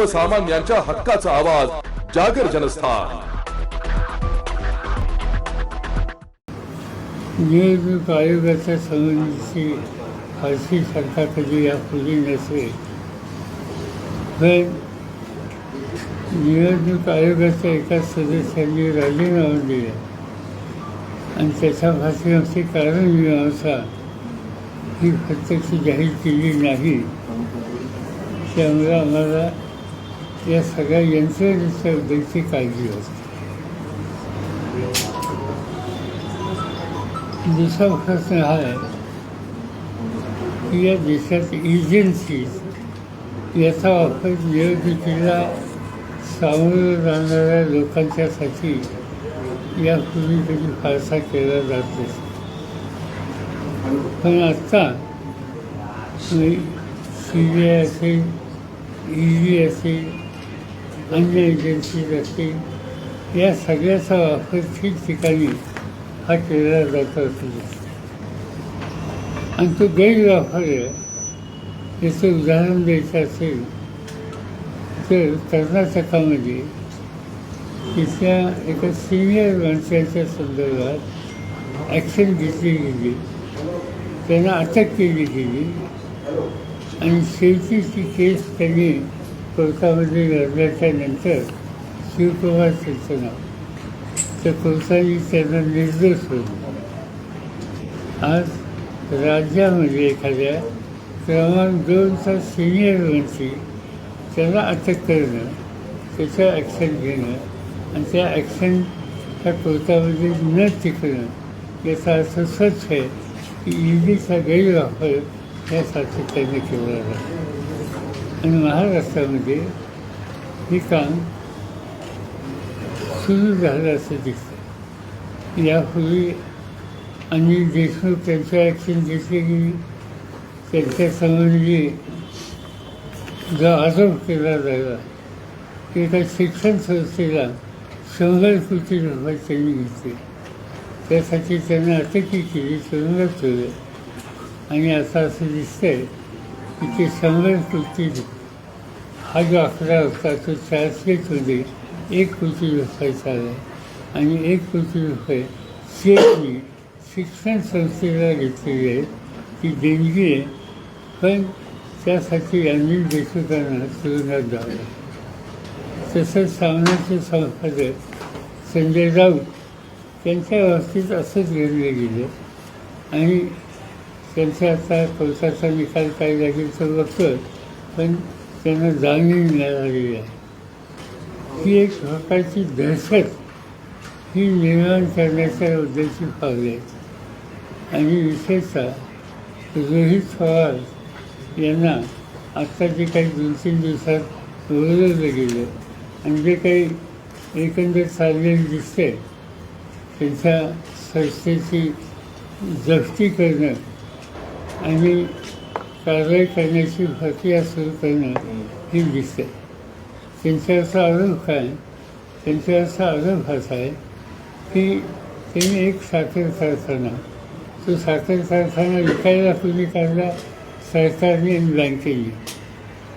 सर्वसामान्यांच्या हक्काचा आवाज जागर जनस्थान. निवडणूक आयोगाच्या संबंधीची फारशी शंका कधी यापूर्वी नसेल. निवडणूक आयोगाच्या एका सदस्यांनी राजीनामा दिला. आणि त्याच्या भाषणाची कारणमीमांसा म्हणजे ही प्रत्यक्ष जाहीर केली नाही. त्यामुळे आम्हाला या सगळ्या यंत्रणेच्या देखील काळजी असते. दुसरा प्रश्न हा आहे की या देशात एजन्सीज याचा वापर निवडणुकीला सामोरं जाणाऱ्या लोकांच्यासाठी यापूर्वी कधी फारसा केला जात नाही. पण आत्ता सी बी आय असेल ई डी असेल अन्य एजन्सी असतील या सगळ्याचा वापर ठिकठिकाणी हा केला जात असेल आणि तो गैरवापर याचं उदाहरण द्यायचं असेल तर कर्नाटकामध्ये तिथल्या एका सिनियर माणसाच्या संदर्भात ॲक्शन घेतली गेली. त्यांना अटक केली गेली. आणि शेवटी ती केस त्यांनी कोर्टामध्ये लढल्याच्या नंतर शिवकुमार त्यांचं नाव त्या कोर्टाने त्यांना निर्दोष सोडलं आज राज्यामध्ये एखाद्या क्रमांक दोनचा सिनियर मंत्री त्याला अटक करणं त्याचं ॲक्शन घेणं आणि त्या ॲक्शन त्या कोर्टामध्ये न टिकणं याचा अर्थ स्वच्छ आहे की ईडीचा गैरवापर यासाठी त्यांनी केला जातो आणि महाराष्ट्रामध्ये हे काम सुरू झालं असं दिसतं यापूर्वी अनिल देशमुख त्यांच्या ॲक्शन घेतली गेली त्यांच्यासंबंधी जो आरोप केला जायला की एका शिक्षण संस्थेला शंभर कोटी रुपये त्यांनी घेतले. त्यासाठी त्यांना अटकी केली तुरुंगात ठेवलं. आणि आता असं दिसतंय तिथे ते कृती हा जो आकडा होता तो चारशेमध्ये एक कोटी रुपये आहे आणि एक कोटी रुपये शेतनी शिक्षण संस्थेला घेतलेली आहे ती देणगी आहे. पण त्यासाठी अनिल देशमुखांना तुरुंगात जावं तसंच सामनाचे संपादक संजय राऊत त्यांच्या बाबतीत असंच घडलं गेलं. आणि त्यांचा आता कोर्टाचा निकाल काय लागेल तर बघतो पण त्यांना जाणीव मिळालेली आहे. ही एक प्रकारची दहशत ही निर्माण करण्याच्या उद्देशी पावली आहेत आणि विशेषतः रोहित पवार यांना आत्ता जे काही दोन तीन दिवसात बोलवलं गेलं आणि जे काही एकंदर चाललेलं दिसतंय त्यांच्या संस्थेची जप्ती करणं आणि कारवाई करण्याची प्रक्रिया सुरू करणं हे दिसतंय. त्यांच्यावरचा आरोप काय त्यांच्यावरचा आरोप असा आहे की त्यांनी एक साखर कारखाना तो साखर कारखाना विकायला पूर्वी काढला सरकारने आणि बँकेने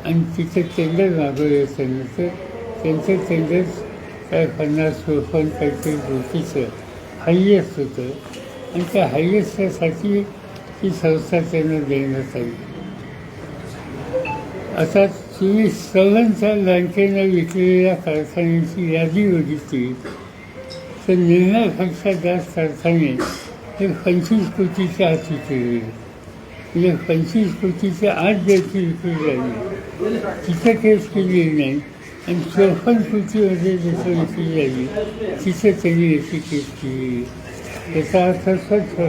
आणि तिथे टेंडर मागवलं त्यांनी तर त्यांचं टेंडर काय पन्नास चोपन्न काहीतरी कोटीचं हायेस्ट होतं. आणि त्या हायेस्टसाठी ही संस्था त्यांना देण्यात आली. आता तुम्ही सर्वांच्या बँकेनं विकलेल्या कारखान्यांची यादी बघितली. तर निर्णयापेक्षा जास्त कारखाने हे पंचवीस कोटीच्या आत विकलेले म्हणजे पंचवीस कोटीच्या आत ज्याची विक्री झाली तिथं केस केली नाही. आणि चौपन्न कोटीमध्ये जसं विक्री झाली तिथं त्यांनी याची केस केली. याचा अर्थ स्वच्छ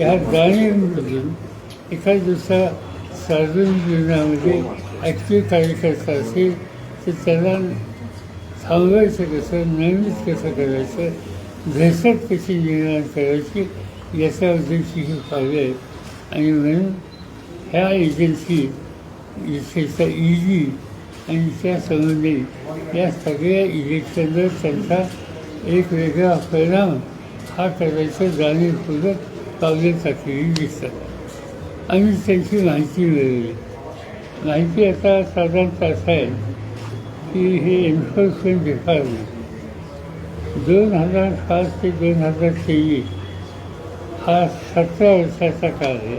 होणं गाण्यांमधून एखाद दिवसा सार्वजनिक जीवनामध्ये ॲक्टिव्ह कार्यकर्ता असेल तर त्याला थांबवायचं कसं नियमित कसं करायचं दहशत कशी निर्माण करायची याचा उद्देशी ही पावले आहेत आणि म्हणून ह्या एजन्सी विशेषतः ई आणि त्या संबंधी या सगळ्या इलेक्शनवर त्यांचा एक वेगळा परिणाम हा करायचं जाणीवपूर्वक पावले दिसतात आणि त्यांची माहिती मिळाली माहिती आता साधारणतः असं आहे की हे एन्फोर्समेंट डिपार्टमेंट दोन हजार पाच ते दोन हजार तेवीस हा सतरा वर्षाचा काळ आहे.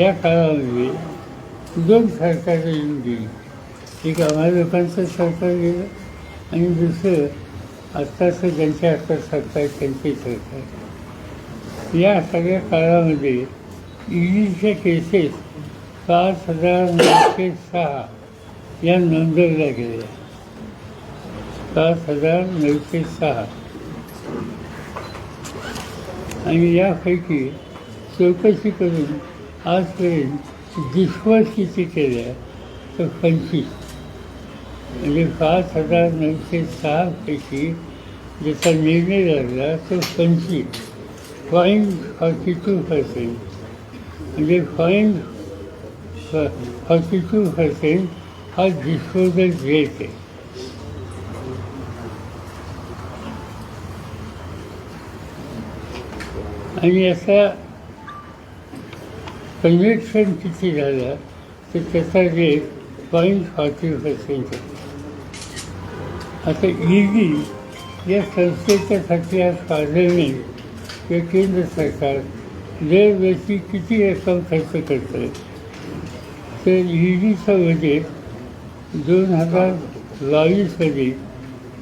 या काळामध्ये दोन सरकारं येऊन गेली. एक आम्हा लोकांचं सरकार गेलं आणि दुसरं आत्ताचं ज्यांच्या हातात सरकार त्यांचे सरकार या सगळ्या काळामध्ये ईडीच्या केसेस पाच हजार नऊशे सहा या नोंदवल्या गेल्या. पाच हजार नऊशे सहा. आणि यापैकी चौकशी करून आजपर्यंत डिस्पोज किती केल्या तर पंचवीस. म्हणजे पाच हजार नऊशे सहापैकी ज्याचा निर्णय लागला तो पंचवीस. पॉईंट फॉर्टी टू पर्सेंट म्हणजे पॉईंट फॉर्टी टू पर्सेंट हा डिस्पोजल रेट आहे आणि याचा कन्व्हेक्शन किती झाला तर त्याचा रेट पॉईंट फॉर्टी पर्सेंट आहे आता ईडी या संस्थेच्या खात्यात नाही किंवा केंद्र सरकार दरवर्षी किती रक्कम खर्च करतं? तर ईडीचं बजेट दोन हजार बावीसमध्ये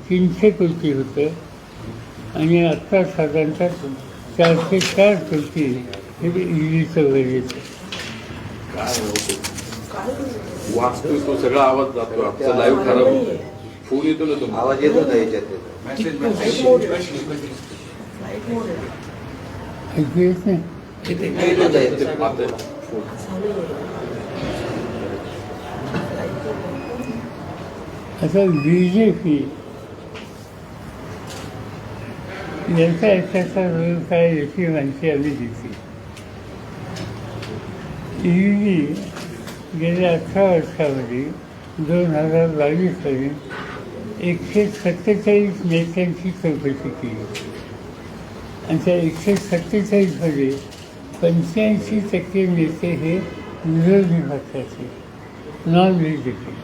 तीनशे कोटी होतं आणि आत्ता साधारणतः चारशे चार कोटी हे ईडीचं बजेट आहे वाचतोय तो सगळा आवाज जातो आमचा लाईव्ह खराब फोन येतो ना तुम्हाला आवाज येतो ना याच्यात. ऐकू येत नाही. आता बी जे पी यांचा याच्याचा रोल काय याची माहिती आम्ही दिली ईडी गेल्या अठरा वर्षामध्ये दोन हजार बावीसपर्यंत एकशे सत्तेचाळीस नेत्यांची चौकशी केली. आणि त्या एकशे सत्तेचाळीसमध्ये पंच्याऐंशी टक्के नेते हे विरोधी पक्षाचे नॉन बी जे पी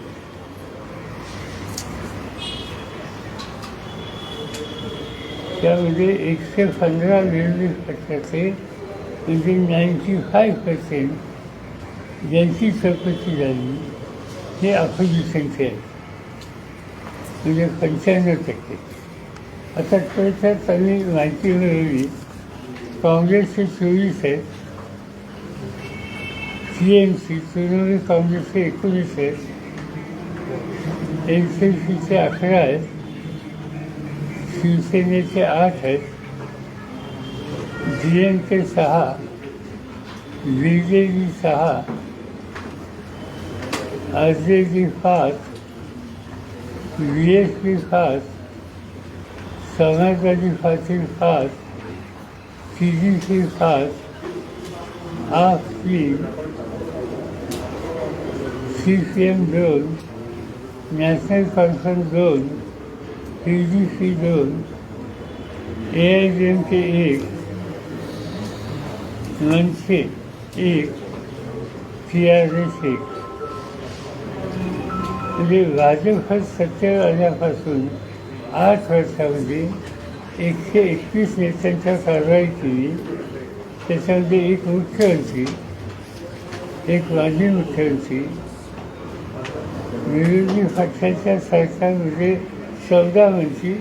त्यामध्ये एकशे पंधरा विरोधी पक्षाचे म्हणजे नाईन्टी फाय पर्सेंट ज्यांची चौकशी झाली हे अपोजिशनचे आहेत. म्हणजे पंच्याण्णव टक्के. आता त्यांनी माहिती मिळवली. काँग्रेसचे चोवीस आहेत. सी एम सी तृणमूल काँग्रेसचे एकोणीस आहेत. एन सी सीचे अकरा आहेत. शिवसेनेचे आठ आहेत. डी एम के सहा बी जे डी सहा आर जे डी पाच बी एस पी पाच कर्नाटकाची पार्टी पाच C D C scheme C C M दोन नॅशनल कॉन्फरन्स दोन पी डी सी दोन A I D M K एक मनसे एक सी आर एस एक. म्हणजे भाजप हा सत्तेवर आल्यापासून आठ वर्षामध्ये एकशे एकवीस नेत्यांच्या कारवाई केली त्याच्यामध्ये एक मुख्यमंत्री एक माजी मुख्यमंत्री विरोधी पक्षाच्या सरकारमध्ये चौदा मंत्री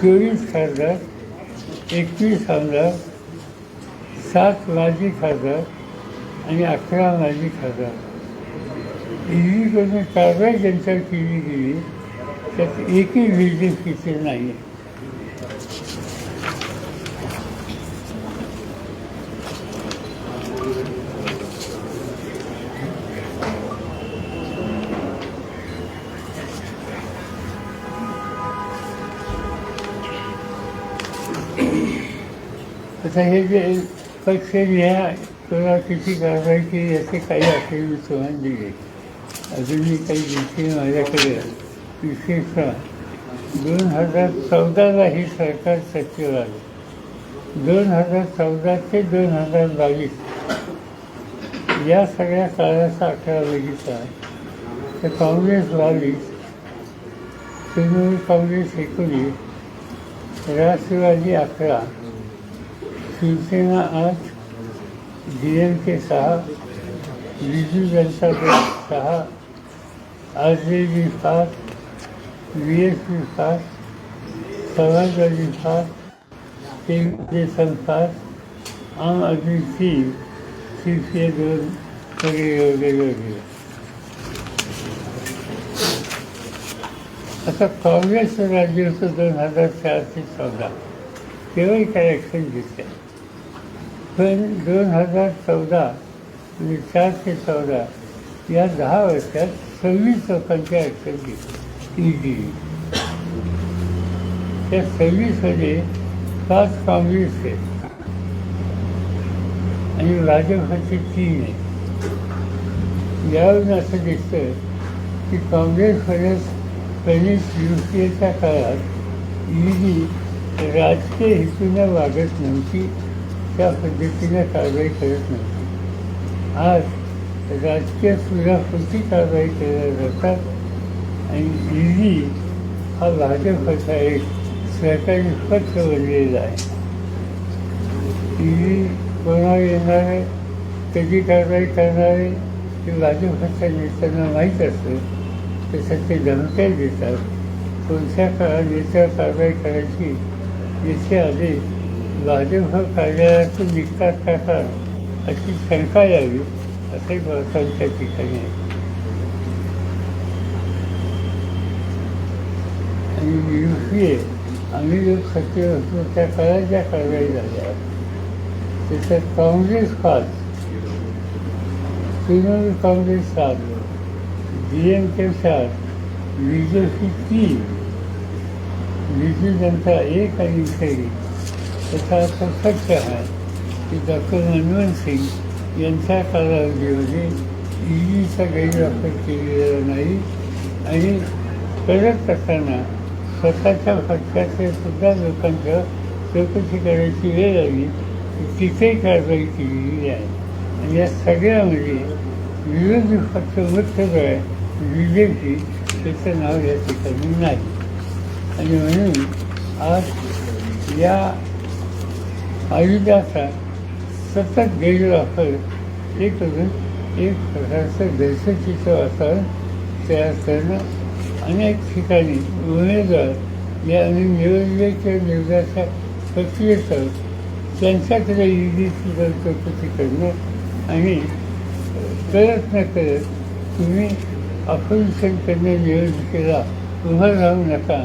चोवीस खासदार एकवीस आमदार सात माजी खासदार आणि अकरा माजी खासदार. ईडीकडून कारवाई ज्यांच्यावर केली गेली. त्यात एकही बिल्डिंग जे नाही आहे आता हे जे पक्ष न्याय किंवा किती कारवाई केली याचे काही आकडे मी तुम्हाला दिले अजून मी काही दिवशी माझ्याकडे विशेषतः दोन हजार चौदाला हे सरकार सचिव आले. दोन हजार चौदा ते दोन हजार बावीस या सगळ्या काळाचा आकडा बघितला तर काँग्रेस बावीस तृणमूल काँग्रेस एकोणीस राष्ट्रवादी अकरा शिवसेना आठ डी एम के सहा बिजू जनता दल सहा आर जे डी पाच वी एस पी पाच समाजवादी पाच तेलुगुदेशम पाच आम आदमी तीन शिवसेना दोन वगैरे वगैरे वगैरे आता काँग्रेसचं राज्य होतं दोन हजार चार ते चौदा. तेव्हाही काय ॲक्शन घेतल्या पण दोन हजार चौदा म्हणजे चार ते चौदा या दहा वर्षात सव्वीस लोकांच्या ॲक्शन घेतल्या ईडी त्या सव्वीसमध्ये पाच काँग्रेस आहेत. आणि भाजपचे तीन आहेत. यावरून असं दिसतं की काँग्रेसमध्ये पहिली शिवसेनेच्या काळात ईडी राजकीय हेतूनं वागत नव्हती त्या पद्धतीनं कारवाई करत नव्हती. आज राजकीय सुधाकृती कारवाई केल्या जातात आणि दिल्ली हा भाजपचा एक सरकारी पक्ष बनलेला आहे. दिल्ली कोणावर येणार आहे कधी कारवाई करणार आहे ते भाजपच्या नेत्यांना माहीत असतं तसं ते धमक्या देतात. कोणत्या काळात नेत्यावर कारवाई करायची याचे आदेश भाजप कार्यालयातून निघतात का अशी शंका यावी असंही बहुतांच्या ठिकाणी आहे. आणि यू पी ए आम्ही जो सत्य होतो त्या करायच्या कारवाई झाल्या. त्याच्यात काँग्रेस खास. तृणमूल काँग्रेस सात डी एम के सात बी जे पी तीन. बीजू जनता एक आणि खेळी त्याचा अर्थ सत्य आहे की डॉक्टर मनमोहन सिंग यांच्या कालावधीमध्ये ईडीचा गैरवापर केलेला नाही आणि करत असताना स्वतःच्या पक्षाचे सुद्धा लोकांच्या चौकशी करायची वेळ आली तिथे कारवाई केलेली आहे आणि या सगळ्यामध्ये विरोधी पक्ष मुख्य जो आहे बी जे पी त्याचं नाव या ठिकाणी नाही. आणि म्हणून आज या आयुधाचा सतत गैरवापर हे करून एक प्रकारचं दहशतीचं वातावरण तयार करणं अनेक ठिकाणी उमेदवार या आणि निवडले किंवा निवडाच्या त्यांच्याकडे ईडीची जर चौकशी करणं आणि प्रयत्न करत तुम्ही अपोजिशनकडनं निवडणुकीला उभं राहू नका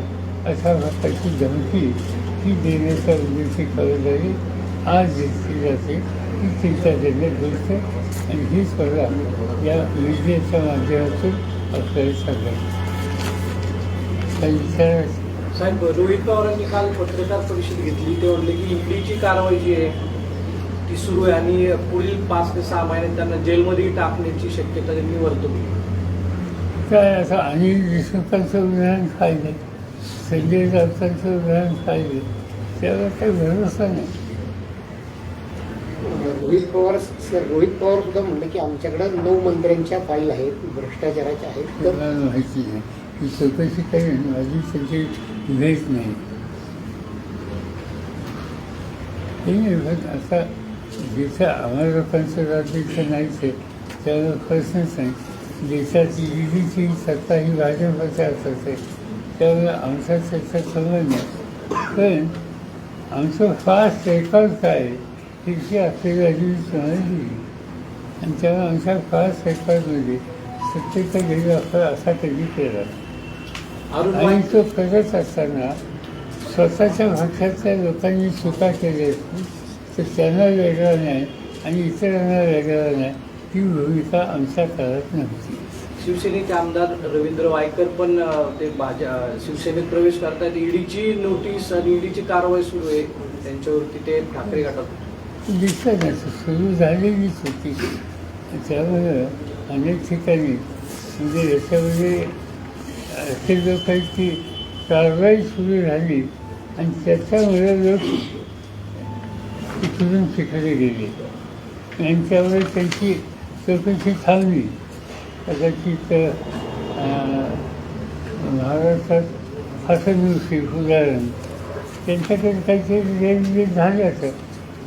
अशा प्रकारची धमकी ही देण्याचा उद्देशी खबरदारी आज घेतली जाते ही चिंताजनक गोष्ट आणि ही स्पर्धा या मीडियाच्या माध्यमातून आपल्याला सांगायची. काही विचारायचं साहेब रोहित पवारांनी काल पत्रकार परिषद घेतली. ते म्हणले की ईडीची कारवाई जी आहे ती सुरू आहे आणि पुढील पाच ते सहा महिन्यात त्यांना जेलमध्येही टाकण्याची शक्यता त्यांनी वर्तवली. काय असं अनिल देशमुखांचं उदाहरण पाहिजे संजय राऊतांचं उदाहरण पाहिजे त्यावर काही भरोसा नाही. रोहित पवार सर रोहित पवार सुद्धा म्हणलं की आमच्याकडे नऊ मंत्र्यांच्या फाईल आहेत भ्रष्टाचाराच्या आहेत. माहिती नाही. ही चौकशी करेन माझी त्याची भेट नाही. हे नाही पण आता जिथं आम्हाला लोकांचं राज्य नाहीच आहे त्याला प्रश्नच नाही. देशाची ईडीची सत्ता ही भाजपच्या असत आहे. त्यामुळे आमचा त्याचा संबंध नाही. पण आमचं फास्ट रेकॉर्ड काय आहे त्याची आपल्याला आधी समजली. आणि त्यामुळे आमच्या फास्ट रेकॉर्डमध्ये सत्तेचा गैरवापर असा कधी केला. आणि तो करत असताना स्वतःच्या भाषातल्या लोकांनी चुका केल्या तर त्यांना वेगळा नाही आणि इतरांना वेगळा नाही ही भूमिका आमच्या काळात नव्हती. शिवसेनेचे आमदार रवींद्र वायकर पण ते भाज अं, शिवसेनेत प्रवेश करतायत ईडीची नोटीस आणि ईडीची कारवाई सुरू आहे. त्यांच्यावरती ते ठाकरे गटात दिसत नाही सुरू झालेलीच होती. त्यामुळं अनेक ठिकाणी म्हणजे याच्यामध्ये असे लोक आहेत कारवाई सुरू झाली आणि त्याच्यामुळे लोक इकडून तिकडे गेले. यांच्यामुळे त्यांची चौकशी थांबली. कदाचित अं, महाराष्ट्रात फसवणूक उदाहरण. त्यांच्याकडे काहीतरी लेनदेन झालं असं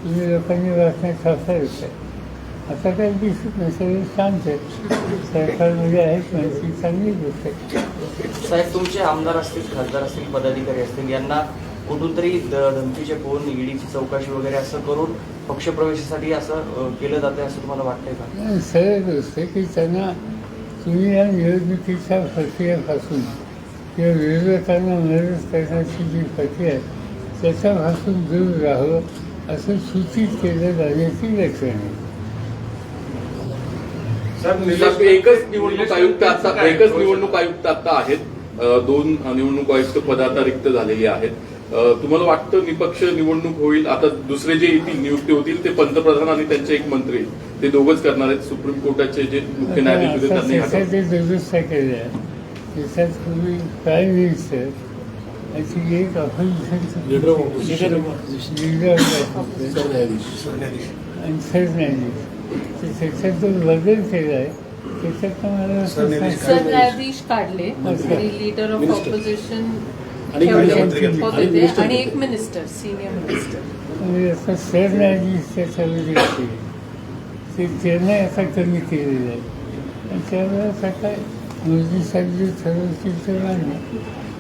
तुम्ही लोकांनी वाचण्यात सफर होतं आता काही दिसत नाही सगळे शांत आहे सरकारमध्ये आहेत माहिती चांगली गोष्ट आहे. साहेब तुमचे आमदार असतील खासदार असतील पदाधिकारी असतील यांना कुठून तरी द- धमकीचे फोन ईडीची चौकशी वगैरे असं करून पक्षप्रवेशासाठी असं केलं जाते असं तुम्हाला वाटतंय का? नाही, सरळ गोष्ट आहे की त्यांना तुम्ही या निवडणुकीच्या प्रक्रियेपासून किंवा विरोधकांना मदत करण्याची जी प्रक्रिया आहे त्याच्यापासून दूर राहावं असं सूचित केलं जाण्याची लक्षण आहे. एकच निवडणूक आयुक्त आता एकच निवडणूक आयुक्त आता आहेत दोन निवडणूक आयुक्त पद आता रिक्त झालेली आहेत तुम्हाला वाटतं निपक्ष निवडणूक होईल आता दुसरे जे येतील नियुक्ती होतील ते पंतप्रधान आणि त्यांचे एक मंत्री ते दोघच करणार आहेत सुप्रीम कोर्टाचे जे मुख्य न्यायाधीश होते त्यांनी प्राईम मिनिस्टर एक ऑफिशियल ऑफ आणि सरन्यायाधीश जो बदल केला आहे येईल. सरन्यायाधीश काढले. आणि लीडर ऑफ ऑपोजिशन आणि गृहमंत्री. होते ते. आणि एक मिनिस्टर सिनियर मिनिस्टर म्हणजे असं सरन्यायाधीश त्याच्यामध्ये होते ते त्यांना आता कमी केलेलं आहे. आणि त्यामुळे आता काय मोदी साहेब जे ठरवतील ते मान्य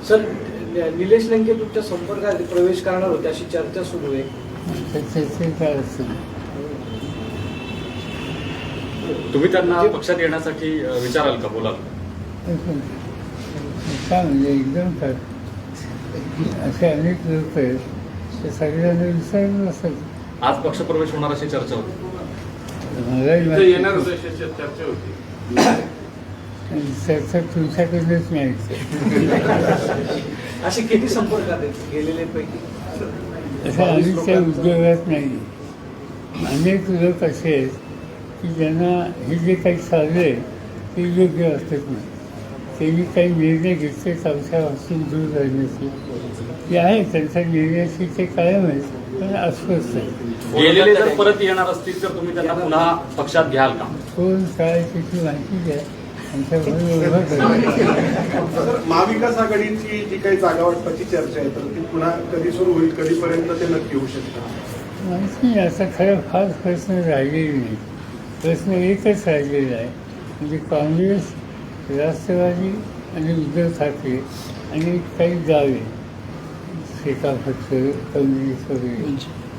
सर निलेश लंके तुमच्या संपर्कात प्रवेश करणार होते अशी चर्चा सुरू आहे. तर त्याचे काय असेल तुम्ही त्यांना पक्षात येण्यासाठी विचाराल का? बोलाल. काय म्हणजे एकदम काय असे अनेक लोक आहेत ते सगळ्यांना विचारलं असत आज पक्षप्रवेश होणार अशी चर्चा होती. येणार चर्चा होती. चर्चा तुमच्याकडूनच मिळायचं असे किती संपर्कात आहेत? गेलेले पैकी? असं आम्ही त्या उद्योगात नाही. अनेक लोक असे आहेत की ज्यांना हे जे काही चाललं आहे ते योग्य वाटत नाही. त्यांनी काही निर्णय घेतले आमच्यापासून दूर राहण्याची. ते आहे त्यांच्या निर्णयाची ते कायम आहेत पण अस्वस्थ आहे. गेलेले जर परत येणार असतील तर तुम्ही त्यांना पुन्हा पक्षात घ्याल का? कोण काय त्याची माहिती द्या. महाविकास आघाडीची जी काही जागा वाटपाची चर्चा आहे तर ती पुन्हा कधी सुरू होईल कधीपर्यंत ते नक्की होऊ शकतं? माहिती नाही आता खरं फार प्रश्न राहिलेले नाही. प्रश्न एकच राहिलेला आहे म्हणजे काँग्रेस राष्ट्रवादी आणि उद्धव ठाकरे आणि काही गावे शेकापक्ष काँग्रेस वगैरे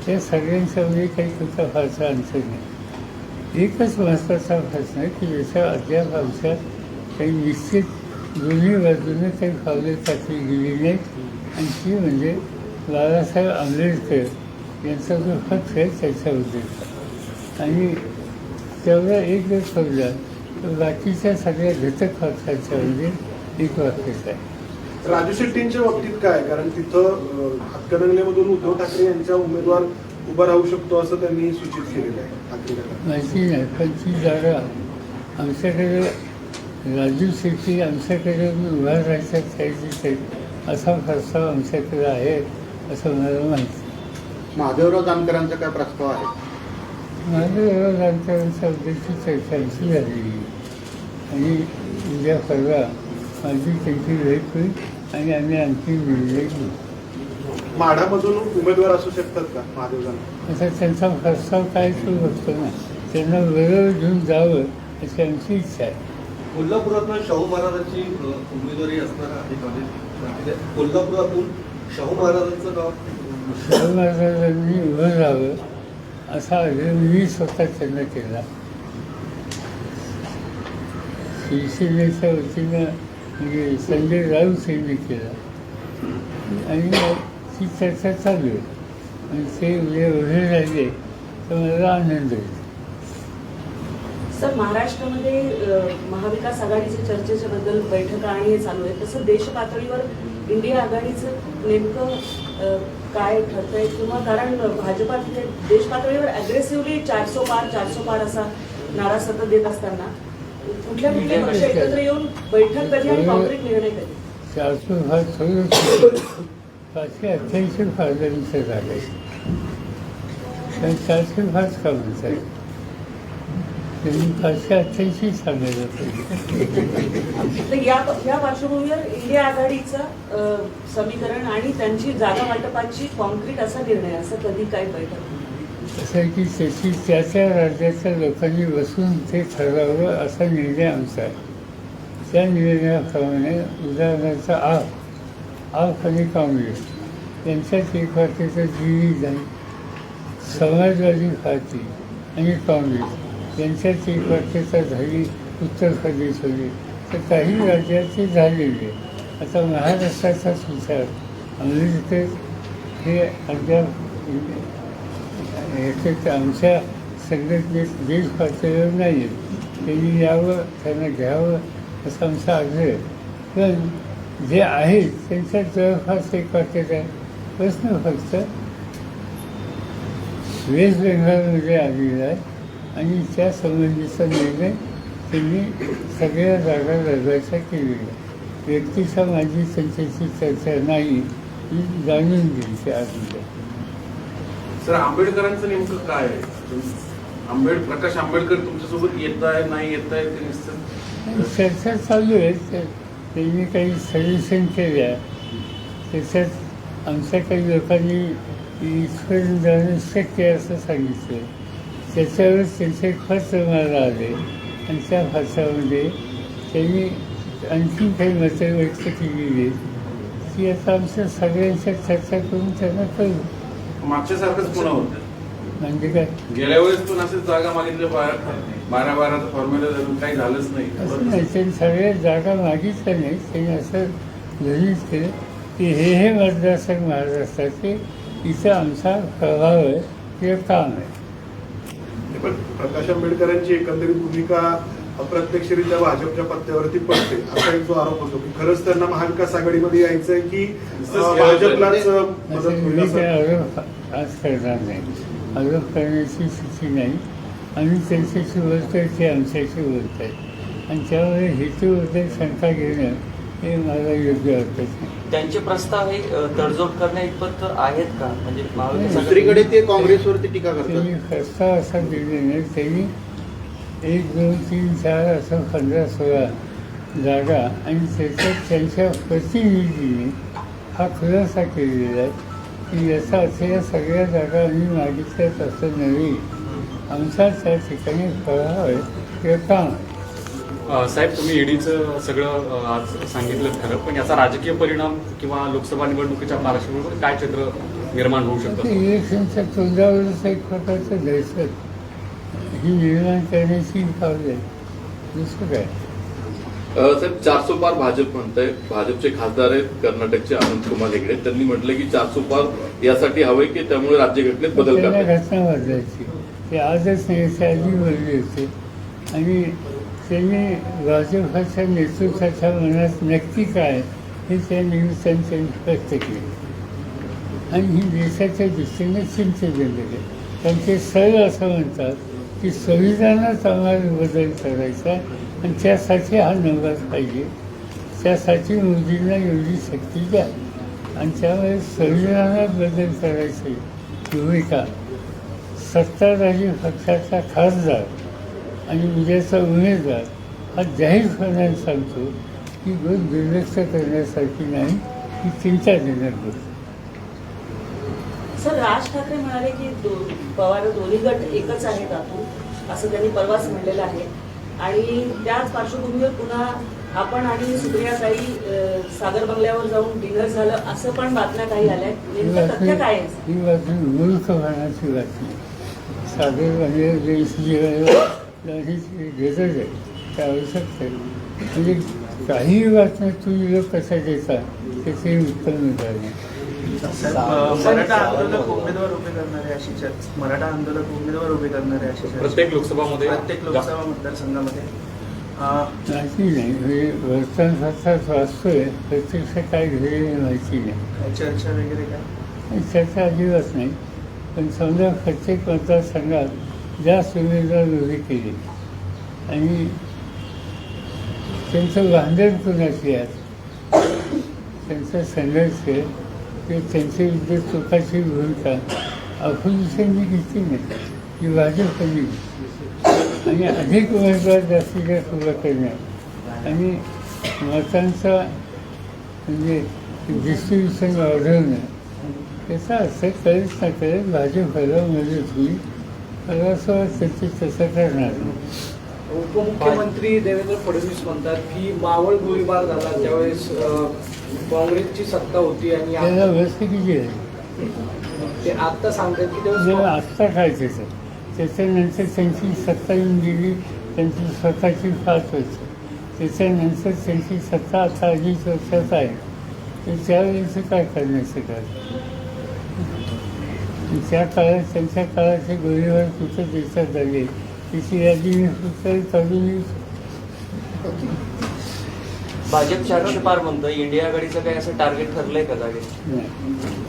त्या सगळ्यांच्यामध्ये काही तुमचा फारसा अंतर नाही एकच महत्त्वाचा प्रश्न आहे की याच्या अद्याप आमच्यात काही निश्चित दोन्ही बाजूने काही पावले टाकली गेली नाहीत आणि ती म्हणजे बाळासाहेब आंबेडकर यांचा जो हक्क आहे त्याच्याबद्दल आणि तेवढा एक जर सोडला तर बाकीच्या सगळ्या घटक हक्कांच्यामध्ये एक वाक्यच आहे. राजू शेट्टींच्या बाबतीत काय? कारण तिथं अं, हातकणंगलेमधून उद्धव ठाकरे यांचा उमेदवार उभा राहू शकतो असं त्यांनी सूचित केलेलं आहे ठाकरे. माहिती नाही पण ती जागा आमच्याकडे राजू शेट्टी आमच्याकडे उभा राहायच्या तयारीत आहेत असा प्रस्ताव आमच्याकडे आहे असं मला माहिती महादेवराव जानकरांचा काय प्रस्ताव आहे? माझं उद्देशी चर्चा आमची झालेली आणि उद्या परवा माझी त्यांची भेट होईल आणि आम्ही आणखी निर्णय घेऊ. माढामधून उमेदवार असू शकतात का महादेव जानकर आता त्यांचा प्रस्ताव काय तो बघतो ना त्यांना बरोबर घेऊन जावं अशी आमची इच्छा आहे. कोल्हापुरातून शाहू महाराजांची उमेदवारी असणार आहे कोल्हापुरातून शाहू महाराजांचं नाव शाहू महाराजांनी उभं राहावं. असा मी स्वतः त्यांना केला. शिवसेनेच्या वतीनं म्हणजे संजय राऊत यांनी केला. आणि ती चर्चा चालू आहे. आणि ते उद्या उभे राहिले तर मला आनंद होईल. सर महाराष्ट्रामध्ये महाविकास आघाडीच्या चर्चेच्या बद्दल बैठका आणि हे चालू आहे. तसं देश पातळीवर इंडिया आघाडीचं नेमकं काय ठरतंय? किंवा कारण भाजपा तिथे देश पातळीवर अग्रेसिव्हली चारसो पार चारसो पार असा नारा सतत देत असताना कुठल्या कुठल्या पक्ष एकत्र येऊन बैठक कधी आणि कॉन्क्रीट निर्णय कधी? चारशे फार पाचशे अठ्ठ्याऐंशी फारदांचं झालं चारशे फारच का म्हणत त्यांनी पाचशे अठ्ठ्याऐंशी सांगायला तर या या पार्श्वभूमीवर इंडिया आघाडीचं समीकरण आणि त्यांची जागा वाटपाची कॉन्क्रीट असा निर्णय असं कधी काय बैठक असं आहे की त्याची त्या त्या राज्याच्या लोकांनी बसून ते ठरवावं असा निर्णय आमचा आहे. त्या निर्णयाप्रमाणे उदाहरणार्थ आप आप आणि काँग्रेस यांच्यात एक वाटेचं जी झाली समाजवादी पार्टी आणि काँग्रेस. यांच्याची स्वच्छता झाली उत्तर प्रदेशमध्ये तर काही राज्याचे झालेले. आता महाराष्ट्राचाच विचार अमेरिकेत हे अद्याप याच्यात आमच्या संघटनेत देश पातळीवर नाही. आहेत त्यांनी यावं त्यांना घ्यावं असा आमचा आग्रह. आहे पण जे आहेत त्यांच्या जवळपास एक वाटत आहे. प्रश्न फक्त वेस्ट बेंगालमध्ये आलेला आहे. आणि त्या संबंधीचा निर्णय त्यांनी सगळ्या जागा लढवायचा केलेला व्यक्तीचा माझी त्यांच्याशी चर्चा नाही ही जाणून घेईल त्या आधीच्या सर आंबेडकरांचं नेमकं काय आहे? आंबेड प्रकाश आंबेडकर तुमच्यासोबत येत आहे नाही येत आहे ते चर्चा चालू आहे. त्यांनी काही सजेशन केल्या. त्याच्यात आमच्या काही लोकांनी इथपर्यंत जाणं शक्य आहे असं सांगितलं. त्याच्यावरच त्यांचे खर्च मला आले. आणि त्या खर्चामध्ये त्यांनी आणखी काही मतं व्यक्त केलेली ती आता आमच्या सगळ्यांच्या चर्चा करून त्यांना कळू. मागच्या सारखंच पुन्हा होतं म्हणजे काय? गेल्या वेळेस पण असेच जागा मागितल्या बारा बारा बाराचा फॉर्म्युला धरून काही झालंच असं नाही नाही त्यांनी सगळ्या जागा मागितल्या नाही त्यांनी असं गृहीत केलं की हे हे मतदारसंघ महाराष्ट्राचे इथं आमचा प्रभाव आहे किंवा काम आहे. पण प्रकाश आंबेडकरांची एकंदरीत भूमिका अप्रत्यक्षरित्या भाजपच्या पत्त्यावरती पडते असा एक जो आरोप होतो की खरंच त्यांना महाविकास आघाडीमध्ये यायचंय की भाजपलाच अं, मदत होईल आज करणार नाही. आरोप करण्याची स्थिती नाही. आम्ही त्यांच्याशी बोलतोय ते आमच्याशी बोलत आहेत आणि त्यामुळे हेतूबद्दल शंका घेणं हे मला योग्य वाटत नाही. त्यांचे प्रस्ताव हे तडजोड करण्या इतपत आहेत का? म्हणजे दुसरीकडे ते काँग्रेसवरती टीका करतात. त्यांनी प्रस्ताव असा दिले नाही त्यांनी एक दोन तीन चार असं पंधरा सोळा जागा आणि त्याच्यात त्यांच्या प्रतिनिधीने हा खुलासा केलेला आहे की याचा अर्थ या सगळ्या जागा आम्ही मागितल्यात असं नव्हे. आमचा त्या ठिकाणी प्रभाव आहे किंवा काम आहे. साहेब तुम्ही ईडीचं सगळं आज सांगितलं खरं पण याचा राजकीय परिणाम किंवा लोकसभा निवडणुकीच्या पार्श्वभूमीवर काय चित्र निर्माण होऊ शकतं? इलेक्शनच्या तोंडावरच एक प्रकारचं दहशत ही निर्माण करण्याची पावलं आहे. दुसरं काय? साहेब चारसो पार भाजप म्हणतंय. भाजपचे खासदार आहेत कर्नाटकचे अनंत कुमार हेगडे. त्यांनी म्हटलं की चारसो पार यासाठी हवंय की त्यामुळे राज्यघटनेत बदल घटना बदलायची ते आजच नाही आधी होते. आणि त्यांनी भाजपाच्या नेतृत्वाच्या मनात नक्की काय? हे त्या निमित्ताने त्यांनी व्यक्त केले. आणि ही देशाच्या दृष्टीने चिंतित आहे कारण ते सरळ असं म्हणतात की संविधानात आम्हाला बदल करायचा आणि त्यासाठी हा नंबर पाहिजे. त्यासाठी मोदींना एवढी शक्ती द्या. आणि त्यामुळे संविधानात बदल करायची भूमिका सत्ताधारी पक्षाचा खासदार आणि उद्याचा उमेदवार हा जाहीरपणाने सांगतो की गोष्ट दुर्लक्ष करण्यासारखी नाही ही चिंताजनक गोष्ट सर राज ठाकरे म्हणाले की दो- पवार दोन्ही गट एकच आहेत आतून असं त्यांनी परवाच म्हणलेलं आहे. आणि त्याच पार्श्वभूमीवर पुन्हा आपण आणि सुप्रियाताई सागर बंगल्यावर जाऊन डिनर झालं असं पण बातम्या काही आल्या नेमकं काय आहे? ही बातमी मूर्खपणाची बातमी. सागर म्हणजे देशी गरज आहे त्या आवश्यकता आहे. म्हणजे काही बातम्या तुम्ही लोक कशा देता त्याचे उदाहरण आहे. मराठा आंदोलक उमेदवार उभे करणारे अशी चर्चा मराठा आंदोलक उमेदवार उभे करणारे अशी चर्चा प्रत्येक लोकसभामध्ये प्रत्येक लोकसभा मतदारसंघामध्ये. माहिती नाही म्हणजे वर्तमानपत्रात वाचतोय प्रत्यक्ष काय घडलेलं माहिती नाही. चर्चा वगैरे काय? आणि चर्चा अजिबात नाही. पण समजा प्रत्येक मतदारसंघात ज्या सुविधा उभे केली. आणि त्यांचं भांडण कुणाची आहे? त्यांचा संघर्ष ते त्यांच्या विरुद्ध चुकाची भूमिका अपोजिशनने घेतली नाही. की भाजपने घेतली. आणि अधिक उमेदवार जास्तीत जास्त उभा करण्यात. आणि मतांचा म्हणजे डिस्ट्रीब्युशन वाढवणं. त्याचा असं कळत ना कळत भाजपला मदत होईल. मला असं करणार उपमुख्यमंत्री देवेंद्र फडणवीस म्हणतात की मावळ गोळीबार झाला त्यावेळेस काँग्रेसची सत्ता होती आणि त्याला आ- व्यस्त किती आहे. ते आता सांगतात की त्यावेळेस आत्ता काय त्याचं त्याच्यानंतर त्यांची सत्ता येऊन गेली त्यांची स्वतःची पाच वर्ष. त्याच्यानंतर त्यांची सत्ता आता अडीच वर्षात आहे. तर त्यावेळेचं काय करण्याचं काय त्या काळात त्यांच्या काळाचे गोळीबार कुठं देशात झाले त्याची यादी मी. भाजप चारशे पार म्हणतं इंडिया आघाडीचं काही असं टार्गेट ठरलंय का जागे नाही.